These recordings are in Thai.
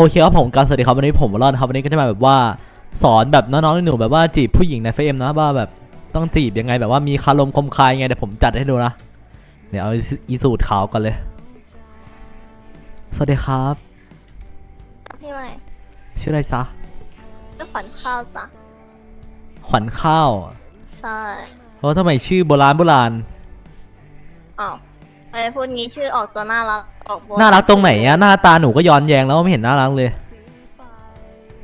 โอเคครับผมการสวัสดีครับวันนี้ผมวอลลอนครับวันนี้ก็จะมาแบบว่าสอนแบบน้องๆหนูๆแบบว่าจีบผู้หญิงในเฟซนะว่าแบบต้องจีบยังไงแบบว่ามีคารมคมคายยังไงเดี๋ยวผมจัดให้ดูนะเดี๋ยวเอาอีสูตรขาวก่อนเลย สวัสดีครับพี่ใหม่ชื่ออะไรจ๊ะก็ขวัญข้าวจ้ะขวัญข้าวใช่เพราะทำไมชื่อโบราณโบราณอ้าวไอ้พูดงี้ชื่อออกจะน่ารักออกโบ น่ารักตรงไหนอะหน้าตาหนูก็ย้อนแยงแล้วไม่เห็นน่ารักเลย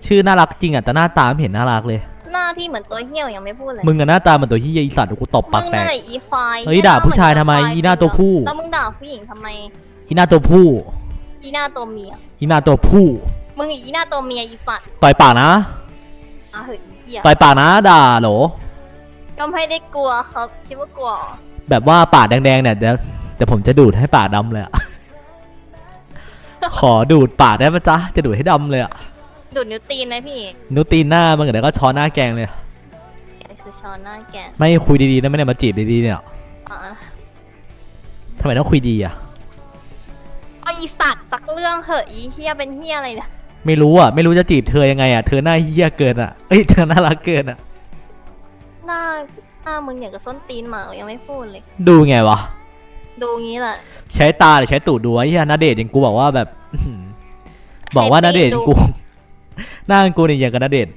ชื่อน่ารักจริงอะแต่หน้าตาไม่เห็นน่ารักเลย หน้าพี่เหมือนตัวเหี้ยวยังไม่พูดเลยมึงกับหน้าตาเหมือนตัวที่ยอีสัตว์เดี๋ยวกูตบปากมึงแตนั่กนแหละอีควายเฮ้ยด่าผู้ชายทำไมอีหน้าตัวผู้ แล้วมึงด่าผู้หญิงทำไมอีหน้าตัวผู้ อีหน้าตัวเมียอีหน้าตัวผู้ มึงอีหน้าตัวเมียอีสัตว์ต่อยปากนะ อะเฮ้ยเหี้ยต่อยปากนะด่าโหล ก็ไม่ได้กลัวครับคิดว่ากลัวเหรอแบบว่าปากแดงๆเนี่ยเดี๋ยวเดี๋ยวผมจะดูดให้ปากดำเลยอะ ขอดูดปากได้ปะจ๊ะ จะดูดให้ดำเลยอะดูดนิ้วตีนไหมพี่นุตีนหน้ามันเดี๋ยวก็ช้อนหน้าแกงเลยไอ้คือช้อนหน้าแกไม่คุยดีๆนะไม่ได้มาจีบดีๆเนี่ยอะทำไมต้องคุยดีอะเอาอีสัตว์สักเรื่องเหอะอีเหี้ยเป็นเหี้ยอะไรเนี่ยไม่รู้อะไม่รู้จะจีบเธอยังไงอะเธอหน้าเหี้ยเกินอะเอ้ยเธอน่ารักเกินอะหน้าหน้ามึงอย่างกับส้นตีนหมายังไม่พูดเลย ดูไงวะ ดูงี้แหละ ใช้ตาหรือใช้ตูดดูไอ้เหี้ยนาเดชน์อย่างกูบอกว่าแบบอื้อหือ บอกว่านาเดชน์กูหน้ากูนี่อย่างกับนาเดชน์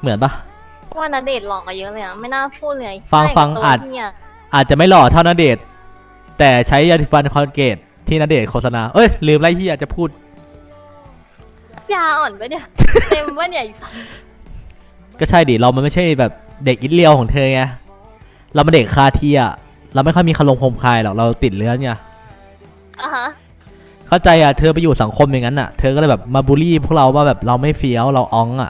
เหมือนปะว่านาเดชน์หลอกกันเยอะเลยอะไม่น่าพูดเลยฟังใช่ฟังตัวอาจเนี่ยอาจจะไม่หล่อเท่านาเดชน์แต่ใช้ยาสีฟันคอนเกตที่นาเดชน์โฆษณาเอ้ยลืมไรที่อยากจะพูดยาอ่อนไปะเนี่ยเต็มว่าเนี่ยไอ้สัสก็ใช่ดิเรามันไม่ใช่แบบเด็กอินเลียวของเธอไงเราเป็นเด็กคาเทียอะเราไม่ค่อยมีคารมคมคายหรอกเราติดเลื้อนไงอะฮะ เข้าใจอะเธอไปอยู่สังคมอย่างนั้นอะ เธอก็เลยแบบมาบูลลี่พวกเราว่าแบบเราไม่เฟี้ยวเราอ้องอะ